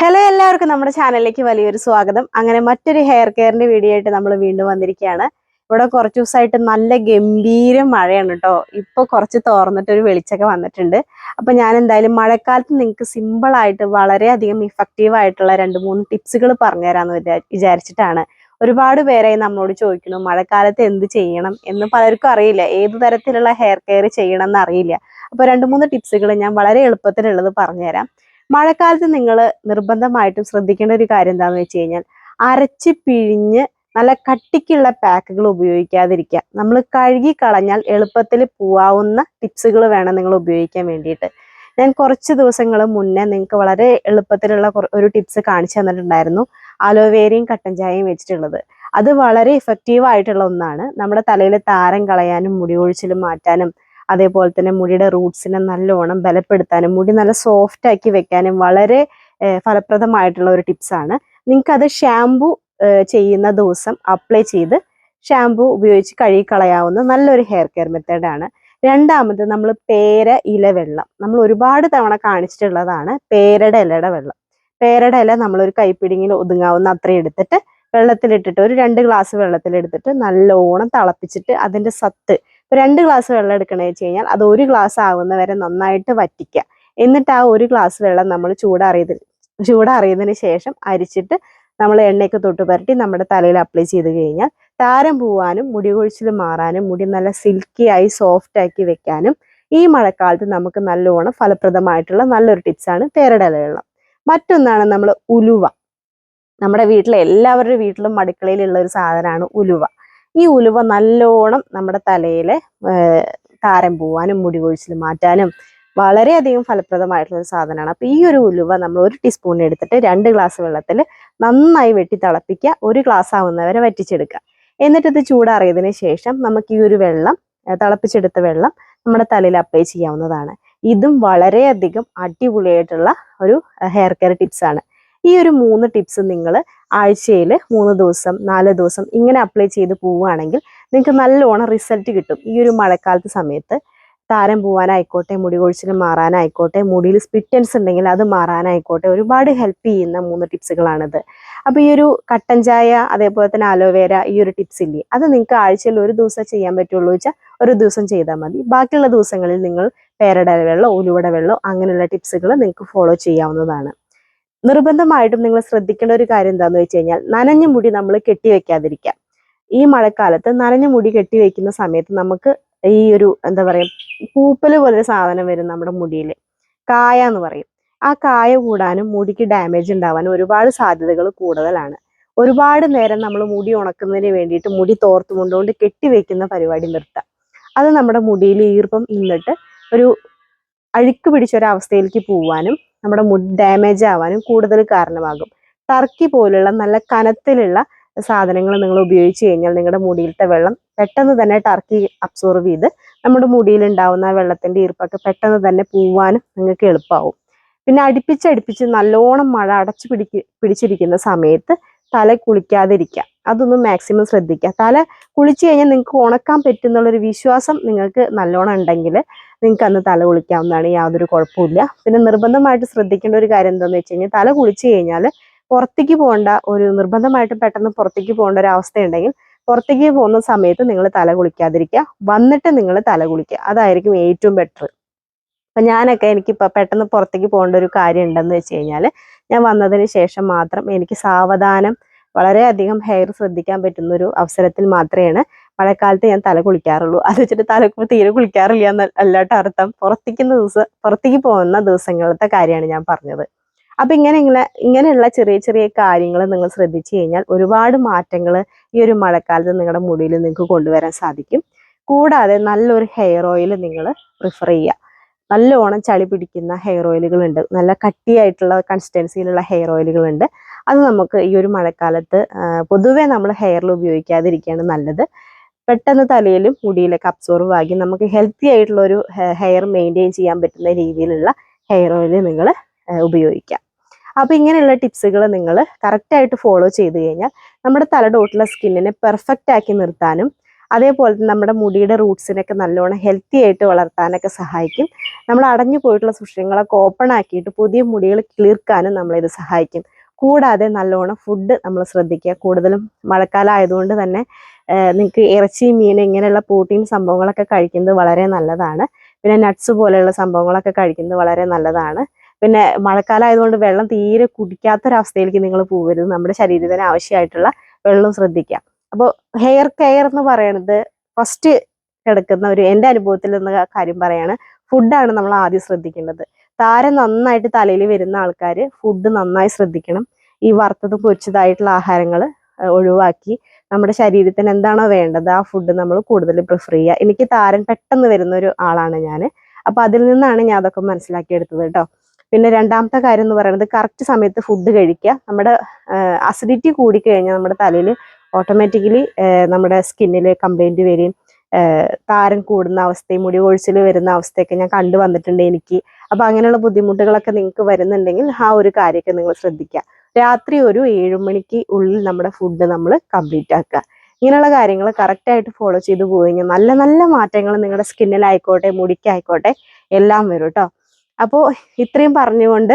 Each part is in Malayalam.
ഹലോ എല്ലാവർക്കും നമ്മുടെ ചാനലിലേക്ക് വലിയൊരു സ്വാഗതം. അങ്ങനെ മറ്റൊരു ഹെയർ കെയറിന്റെ വീഡിയോ ആയിട്ട് നമ്മൾ വീണ്ടും വന്നിരിക്കുകയാണ്. ഇവിടെ കുറച്ച് ദിവസമായിട്ട് നല്ല ഗംഭീര മഴയാണ് കേട്ടോ ഇപ്പൊ കുറച്ച് തോർന്നിട്ട് ഒരു വെളിച്ചൊക്കെ വന്നിട്ടുണ്ട്. അപ്പൊ ഞാൻ എന്തായാലും മഴക്കാലത്ത് നിങ്ങൾക്ക് സിമ്പിൾ ആയിട്ട് വളരെയധികം ഇഫക്റ്റീവ് ആയിട്ടുള്ള രണ്ട് മൂന്ന് ടിപ്സുകൾ പറഞ്ഞുതരാന്ന് വിചാ- വിചാരിച്ചിട്ടാണ്. ഒരുപാട് പേരായി നമ്മളോട് ചോദിക്കുന്നു മഴക്കാലത്ത് എന്ത് ചെയ്യണം എന്ന് പലർക്കും അറിയില്ല. ഏത് തരത്തിലുള്ള ഹെയർ കെയർ ചെയ്യണം എന്ന് അറിയില്ല അപ്പൊ രണ്ട് മൂന്ന് ടിപ്സുകൾ ഞാൻ വളരെ എളുപ്പത്തിലുള്ളത് പറഞ്ഞുതരാം. മഴക്കാലത്ത് നിങ്ങൾ നിർബന്ധമായിട്ടും ശ്രദ്ധിക്കേണ്ട ഒരു കാര്യം എന്താണെന്ന് വെച്ച് കഴിഞ്ഞാൽ അരച്ച് പിഴിഞ്ഞ് നല്ല കട്ടിക്കുള്ള പാക്കുകൾ ഉപയോഗിക്കാതിരിക്കുക. നമ്മൾ കഴുകി കളഞ്ഞാൽ എളുപ്പത്തിൽ പോവാവുന്ന ടിപ്സുകൾ വേണം നിങ്ങൾ ഉപയോഗിക്കാൻ വേണ്ടിയിട്ട്. ഞാൻ കുറച്ച് ദിവസങ്ങൾ മുന്നേ നിങ്ങൾക്ക് വളരെ എളുപ്പത്തിലുള്ള ഒരു ടിപ്സ് കാണിച്ചു തന്നിട്ടുണ്ടായിരുന്നു. അലോവേരയും കട്ടൻ ചായയും വെച്ചിട്ടുള്ളത്. അത് വളരെ ഇഫക്റ്റീവ് ആയിട്ടുള്ള ഒന്നാണ്. നമ്മുടെ തലയിൽ താരം കളയാനും മുടി ഒഴിച്ചിലും മാറ്റാനും അതേപോലെ തന്നെ മുടിയുടെ റൂട്ട്സിനെ നല്ലോണം ബലപ്പെടുത്താനും മുടി നല്ല സോഫ്റ്റ് ആക്കി വെക്കാനും വളരെ ഫലപ്രദമായിട്ടുള്ള ഒരു ടിപ്സ് ആണ്. നിങ്ങൾക്ക് അത് ഷാംപൂ ചെയ്യുന്ന ദിവസം അപ്ലൈ ചെയ്ത് ഷാംപൂ ഉപയോഗിച്ച് കഴുകിക്കളയാവുന്ന നല്ലൊരു ഹെയർ കെയർ മെത്തേഡാണ് രണ്ടാമത് നമ്മൾ പേര ഇല വെള്ളം. നമ്മൾ ഒരുപാട് തവണ കാണിച്ചിട്ടുള്ളതാണ് പേരയുടെ ഇലയുടെ വെള്ളം. പേരയുടെ ഇല നമ്മളൊരു കൈപ്പിടിങ്ങിൽ ഒതുങ്ങാവുന്ന അത്രയും എടുത്തിട്ട് വെള്ളത്തിലിട്ടിട്ട് ഒരു രണ്ട് ഗ്ലാസ് വെള്ളത്തിലെടുത്തിട്ട് നല്ലോണം തിളപ്പിച്ചിട്ട് അതിന്റെ സത്ത് രണ്ട് ഗ്ലാസ് വെള്ളം എടുക്കണേ വെച്ച് കഴിഞ്ഞാൽ അത് ഒരു ഗ്ലാസ് ആവുന്ന വരെ നന്നായിട്ട് വറ്റിക്കുക എന്നിട്ട് ആ ഒരു ഗ്ലാസ് വെള്ളം നമ്മൾ ചൂടാറിയത് ചൂടാറിയതിന് ശേഷം അരിച്ചിട്ട് നമ്മൾ എണ്ണയൊക്കെ തൊട്ട് പുരട്ടി നമ്മുടെ തലയിൽ അപ്ലൈ ചെയ്ത് കഴിഞ്ഞാൽ താരം പോവാനും മുടി കൊഴിച്ചിൽ മാറാനും മുടി നല്ല സിൽക്കി ആയി സോഫ്റ്റ് ആക്കി വെക്കാനും ഈ മഴക്കാലത്ത് നമുക്ക് നല്ലോണം ഫലപ്രദമായിട്ടുള്ള നല്ലൊരു ടിപ്സാണ് ഇല വെള്ളം. മറ്റൊന്നാണ് നമ്മൾ ഉലുവ. നമ്മുടെ വീട്ടിലെ എല്ലാവരുടെ വീട്ടിലും അടുക്കളയിലുള്ള ഒരു സാധനമാണ് ഉലുവ. ഈ ഉലുവ നല്ലോണം നമ്മുടെ തലയിലെ താരം പോവാനും മുടി കൊഴിച്ചിൽ മാറ്റാനും വളരെയധികം ഫലപ്രദമായിട്ടുള്ള ഒരു സാധനമാണ്. അപ്പൊ ഈ ഒരു ഉലുവ നമ്മൾ ഒരു ടീസ്പൂൺ എടുത്തിട്ട് രണ്ട് ഗ്ലാസ് വെള്ളത്തിൽ നന്നായി വെട്ടി തിളപ്പിക്കുക ഒരു ഗ്ലാസ് ആവുന്നവരെ വറ്റിച്ചെടുക്കുക. ഇത് ചൂടാറിയതിന് ശേഷം നമുക്ക് ഈ ഒരു വെള്ളം തിളപ്പിച്ചെടുത്ത വെള്ളം നമ്മുടെ തലയിൽ അപ്ലൈ ചെയ്യാവുന്നതാണ്. ഇതും വളരെയധികം അടിപൊളിയായിട്ടുള്ള ഒരു ഹെയർ കെയർ ടിപ്സ് ആണ്. ഈ ഒരു മൂന്ന് ടിപ്സ് നിങ്ങൾ ആഴ്ചയിൽ മൂന്ന് ദിവസം നാല് ദിവസം ഇങ്ങനെ അപ്ലൈ ചെയ്ത് പോവുകയാണെങ്കിൽ നിങ്ങൾക്ക് നല്ലോണം റിസൾട്ട് കിട്ടും. ഈ ഒരു മഴക്കാലത്ത് സമയത്ത് താരം പോവാനായിക്കോട്ടെ മുടി കൊഴിച്ചിൽ മാറാനായിക്കോട്ടെ മുടിയിൽ സ്പിറ്റൻസ് ഉണ്ടെങ്കിൽ അത് മാറാനായിക്കോട്ടെ ഒരുപാട് ഹെൽപ്പ് ചെയ്യുന്ന മൂന്ന് ടിപ്സുകളാണിത് അപ്പോൾ ഈ ഒരു കട്ടൻ ചായ അതേപോലെ തന്നെ അലോവേര ഈ ഒരു ടിപ്സ് ഇല്ലേ അത് നിങ്ങൾക്ക് ആഴ്ചയിൽ ഒരു ദിവസം ചെയ്യാൻ പറ്റുള്ളൂ വെച്ചാൽ ഒരു ദിവസം ചെയ്താൽ മതി. ബാക്കിയുള്ള ദിവസങ്ങളിൽ നിങ്ങൾ പേരട വെള്ളോ ഉലുവട വെള്ളോ അങ്ങനെയുള്ള ടിപ്സുകൾ നിങ്ങൾക്ക് ഫോളോ ചെയ്യാവുന്നതാണ്. നിർബന്ധമായിട്ടും നിങ്ങൾ ശ്രദ്ധിക്കേണ്ട ഒരു കാര്യം എന്താണെന്ന് വെച്ച് കഴിഞ്ഞാൽ നനഞ്ഞ മുടി നമ്മൾ കെട്ടിവെക്കാതിരിക്കുക ഈ മഴക്കാലത്ത് നനഞ്ഞ മുടി കെട്ടിവെക്കുന്ന സമയത്ത് നമുക്ക് ഈ ഒരു എന്താ പറയാ പൂപ്പൽ പോലൊരു സാധനം വരും നമ്മുടെ മുടിയിൽ കായ എന്ന് പറയും. ആ കായ കൂടാനും മുടിക്ക് ഡാമേജ് ഉണ്ടാവാനും ഒരുപാട് സാധ്യതകൾ കൂടുതലാണ്. ഒരുപാട് നേരം നമ്മൾ മുടി ഉണക്കുന്നതിന് വേണ്ടിയിട്ട് മുടി തോർത്ത് കൊണ്ടുകൊണ്ട് കെട്ടിവെക്കുന്ന പരിപാടി നിർത്താം. അത് നമ്മുടെ മുടിയിൽ ഈർപ്പം നിന്നിട്ട് ഒരു അഴുക്ക് പിടിച്ച ഒരു അവസ്ഥയിലേക്ക് പോവാനും നമ്മുടെ മുടി ഡാമേജ് ആവാനും കൂടുതൽ കാരണമാകും. ടർക്കി പോലുള്ള നല്ല കനത്തിലുള്ള സാധനങ്ങൾ നിങ്ങൾ ഉപയോഗിച്ച് കഴിഞ്ഞാൽ നിങ്ങളുടെ മുടിയിലത്തെ വെള്ളം പെട്ടെന്ന് തന്നെ ടർക്കി അബ്സോർവ് ചെയ്ത് നമ്മുടെ മുടിയിൽ ഉണ്ടാവുന്ന വെള്ളത്തിന്റെ ഈർപ്പൊക്കെ പെട്ടെന്ന് തന്നെ പോവാനും നിങ്ങൾക്ക് എളുപ്പമാവും പിന്നെ അടുപ്പിച്ചടുപ്പിച്ച് നല്ലോണം മഴ അടച്ചു പിടിക്ക് പിടിച്ചിരിക്കുന്ന സമയത്ത് തല കുളിക്കാതിരിക്കുക. അതൊന്നും മാക്സിമം ശ്രദ്ധിക്കുക. തല കുളിച്ചു കഴിഞ്ഞാൽ നിങ്ങൾക്ക് ഉണക്കാൻ പറ്റുന്നുള്ളൊരു വിശ്വാസം നിങ്ങൾക്ക് നല്ലോണം ഉണ്ടെങ്കിൽ നിങ്ങൾക്ക് അന്ന് തല കുളിക്കാവുന്നതാണ് യാതൊരു കുഴപ്പമില്ല പിന്നെ നിർബന്ധമായിട്ട് ശ്രദ്ധിക്കേണ്ട ഒരു കാര്യം എന്താണെന്ന് വെച്ച് കഴിഞ്ഞാൽ തല കുളിച്ചു കഴിഞ്ഞാൽ പുറത്തേക്ക് പോകേണ്ട ഒരു നിർബന്ധമായിട്ട് പെട്ടെന്ന് പുറത്തേക്ക് പോകേണ്ട ഒരു അവസ്ഥ ഉണ്ടെങ്കിൽ പുറത്തേക്ക് പോകുന്ന സമയത്ത് നിങ്ങൾ തല കുളിക്കാതിരിക്കുക. വന്നിട്ട് നിങ്ങൾ തല കുളിക്കുക. അതായിരിക്കും ഏറ്റവും ബെറ്റർ അപ്പൊ ഞാനൊക്കെ എനിക്കിപ്പോ പെട്ടെന്ന് പുറത്തേക്ക് പോകേണ്ട ഒരു കാര്യം ഉണ്ടെന്ന് വെച്ച് കഴിഞ്ഞാൽ ഞാൻ വന്നതിന് ശേഷം മാത്രം എനിക്ക് സാവധാനം വളരെയധികം ഹെയർ ശ്രദ്ധിക്കാൻ പറ്റുന്ന ഒരു അവസരത്തിൽ മാത്രമാണ് മഴക്കാലത്ത് ഞാൻ തല കുളിക്കാറുള്ളൂ. അത് വെച്ചിട്ട് തല തീരെ കുളിക്കാറില്ല എന്ന അല്ലാട്ട് അർത്ഥം. പുറത്തേക്കുന്ന ദിവസം പുറത്തേക്ക് പോകുന്ന ദിവസങ്ങളത്തെ കാര്യമാണ് ഞാൻ പറഞ്ഞത്. അപ്പൊ ഇങ്ങനെ ഇങ്ങനെ ഇങ്ങനെയുള്ള ചെറിയ ചെറിയ കാര്യങ്ങൾ നിങ്ങൾ ശ്രദ്ധിച്ചു കഴിഞ്ഞാൽ ഒരുപാട് മാറ്റങ്ങൾ ഈ ഒരു മഴക്കാലത്ത് നിങ്ങളുടെ മുടിയിൽ നിങ്ങൾക്ക് കൊണ്ടുവരാൻ സാധിക്കും. കൂടാതെ നല്ലൊരു ഹെയർ ഓയിൽ നിങ്ങൾ പ്രിഫർ ചെയ്യുക നല്ലോണം ചളി പിടിക്കുന്ന ഹെയർ ഓയിലുകൾ ഉണ്ട് നല്ല കട്ടിയായിട്ടുള്ള കൺസിസ്റ്റൻസിയിലുള്ള ഹെയർ ഓയിലുകൾ ഉണ്ട് അത് നമുക്ക് ഈ ഒരു മഴക്കാലത്ത് പൊതുവേ നമ്മൾ ഹെയറിൽ ഉപയോഗിക്കാതിരിക്കുകയാണ് നല്ലത്. പെട്ടെന്ന് തലയിലും മുടിയിലൊക്കെ അബ്സോർവ് ആക്കി നമുക്ക് ഹെൽത്തി ആയിട്ടുള്ള ഒരു ഹെയർ മെയിന്റെയിൻ ചെയ്യാൻ പറ്റുന്ന രീതിയിലുള്ള ഹെയർ ഓയിൽ നിങ്ങൾ ഉപയോഗിക്കാം. അപ്പോൾ ഇങ്ങനെയുള്ള ടിപ്സുകൾ നിങ്ങൾ കറക്റ്റായിട്ട് ഫോളോ ചെയ്ത് കഴിഞ്ഞാൽ നമ്മുടെ തലടോട്ടുള്ള സ്കിന്നിനെ പെർഫെക്റ്റ് ആക്കി നിർത്താനും അതേപോലെ തന്നെ നമ്മുടെ മുടിയുടെ റൂട്ട്സിനൊക്കെ നല്ലോണം ഹെൽത്തി ആയിട്ട് വളർത്താനൊക്കെ സഹായിക്കും. നമ്മൾ അടഞ്ഞു പോയിട്ടുള്ള സുഷിരങ്ങളൊക്കെ ഓപ്പൺ ആക്കിയിട്ട് പുതിയ മുടികൾ കിളിർക്കാനും നമ്മളിത് സഹായിക്കും. കൂടാതെ നല്ലോണം ഫുഡ് നമ്മൾ ശ്രദ്ധിക്കുക. കൂടുതലും മഴക്കാലം ആയതുകൊണ്ട് തന്നെ നിങ്ങൾക്ക് ഇറച്ചി മീൻ ഇങ്ങനെയുള്ള പ്രോട്ടീൻ സംഭവങ്ങളൊക്കെ കഴിക്കുന്നത് വളരെ നല്ലതാണ്. പിന്നെ നട്ട്സ് പോലെയുള്ള സംഭവങ്ങളൊക്കെ കഴിക്കുന്നത് വളരെ നല്ലതാണ്. പിന്നെ മഴക്കാലം ആയതുകൊണ്ട് വെള്ളം തീരെ കുടിക്കാത്തൊരവസ്ഥയിലേക്ക് നിങ്ങൾ പോകരുത്. നമ്മുടെ ശരീരത്തിന് ആവശ്യമായിട്ടുള്ള വെള്ളം ശ്രദ്ധിക്കുക. അപ്പോൾ ഹെയർ കെയർ എന്ന് പറയുന്നത് ഫസ്റ്റ് കിടക്കുന്ന ഒരു എന്റെ അനുഭവത്തിൽ നിന്ന് കാര്യം പറയാണ്. ഫുഡാണ് നമ്മൾ ആദ്യം ശ്രദ്ധിക്കേണ്ടത്. താരം നന്നായിട്ട് തലയിൽ വരുന്ന ആൾക്കാർ ഫുഡ് നന്നായി ശ്രദ്ധിക്കണം. ഈ വറുത്തതും പൊരിച്ചതായിട്ടുള്ള ആഹാരങ്ങൾ ഒഴിവാക്കി നമ്മുടെ ശരീരത്തിന് എന്താണോ വേണ്ടത് ആ ഫുഡ് നമ്മൾ കൂടുതൽ പ്രിഫർ ചെയ്യുക. എനിക്ക് താരൻ പെട്ടെന്ന് വരുന്ന ഒരു ആളാണ് ഞാൻ അപ്പൊ അതിൽ നിന്നാണ് ഞാൻ അതൊക്കെ മനസ്സിലാക്കിയെടുത്തത് കേട്ടോ. പിന്നെ രണ്ടാമത്തെ കാര്യം എന്ന് പറയുന്നത് കറക്റ്റ് സമയത്ത് ഫുഡ് കഴിക്കുക. നമ്മുടെ അസിഡിറ്റി കൂടിക്കഴിഞ്ഞാൽ നമ്മുടെ തലയിൽ ഓട്ടോമാറ്റിക്കലി നമ്മുടെ സ്കിന്നിൽ കംപ്ലൈന്റ് വരും. താരൻ കൂടുന്ന അവസ്ഥയും മുടി കൊഴിച്ചിൽ വരുന്ന അവസ്ഥയൊക്കെ ഞാൻ കണ്ടു വന്നിട്ടുണ്ട് എനിക്ക്. അപ്പം അങ്ങനെയുള്ള ബുദ്ധിമുട്ടുകളൊക്കെ നിങ്ങൾക്ക് വരുന്നുണ്ടെങ്കിൽ ആ ഒരു കാര്യമൊക്കെ നിങ്ങൾ ശ്രദ്ധിക്കുക. രാത്രി ഒരു ഏഴുമണിക്ക് ഉള്ളിൽ നമ്മുടെ ഫുഡ് നമ്മൾ കംപ്ലീറ്റ് ആക്കുക. ഇങ്ങനെയുള്ള കാര്യങ്ങൾ കറക്റ്റായിട്ട് ഫോളോ ചെയ്ത് പോയി നല്ല നല്ല മാറ്റങ്ങൾ നിങ്ങളുടെ സ്കിന്നിലായിക്കോട്ടെ മുടിക്കായിക്കോട്ടെ എല്ലാം വരും കേട്ടോ അപ്പോൾ ഇത്രയും പറഞ്ഞുകൊണ്ട്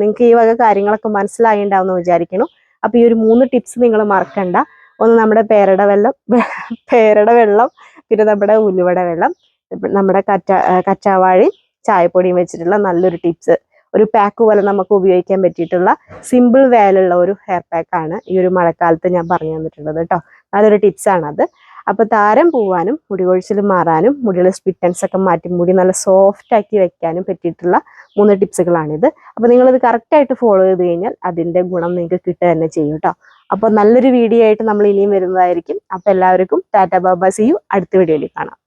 നിങ്ങൾക്ക് ഈ വക കാര്യങ്ങളൊക്കെ മനസ്സിലായിണ്ടാവുമെന്ന് വിചാരിക്കുന്നു. അപ്പോൾ ഈ ഒരു മൂന്ന് ടിപ്സ് നിങ്ങൾ മറക്കണ്ട. ഒന്ന് നമ്മുടെ പേരട വെള്ളം പേരട വെള്ളം പിന്നെ നമ്മുടെ ഉലുവട വെള്ളം നമ്മുടെ കറ്റ കറ്റാവാഴി ചായപ്പൊടിയും വെച്ചിട്ടുള്ള നല്ലൊരു ടിപ്സ്. ഒരു പാക്ക് പോലെ നമുക്ക് ഉപയോഗിക്കാൻ പറ്റിയിട്ടുള്ള സിമ്പിൾ വേലുള്ള ഒരു ഹെയർ പാക്ക് ആണ് ഈ ഒരു മഴക്കാലത്ത് ഞാൻ പറഞ്ഞു തന്നിട്ടുള്ളത് കേട്ടോ. നല്ലൊരു ടിപ്സ് ആണ് അത് അപ്പൊ താരം പോവാനും മുടി കൊഴിച്ചിൽ മാറാനും മുടിയിലെ സ്പിറ്റൻസ് ഒക്കെ മാറ്റി മുടി നല്ല സോഫ്റ്റ് ആക്കി വെക്കാനും പറ്റിയിട്ടുള്ള മൂന്ന് ടിപ്സുകളാണിത്. അപ്പൊ നിങ്ങളിത് കറക്റ്റ് ആയിട്ട് ഫോളോ ചെയ്ത് കഴിഞ്ഞാൽ അതിന്റെ ഗുണം നിങ്ങൾക്ക് കിട്ടുക തന്നെ ചെയ്യും കേട്ടോ അപ്പോൾ നല്ലൊരു വീഡിയോ ആയിട്ട് നമ്മൾ ഇനിയും വരുന്നതായിരിക്കും. അപ്പോൾ എല്ലാവർക്കും ടാറ്റ ബാബ സിയു അടുത്ത വീഡിയോയിൽ കാണാം.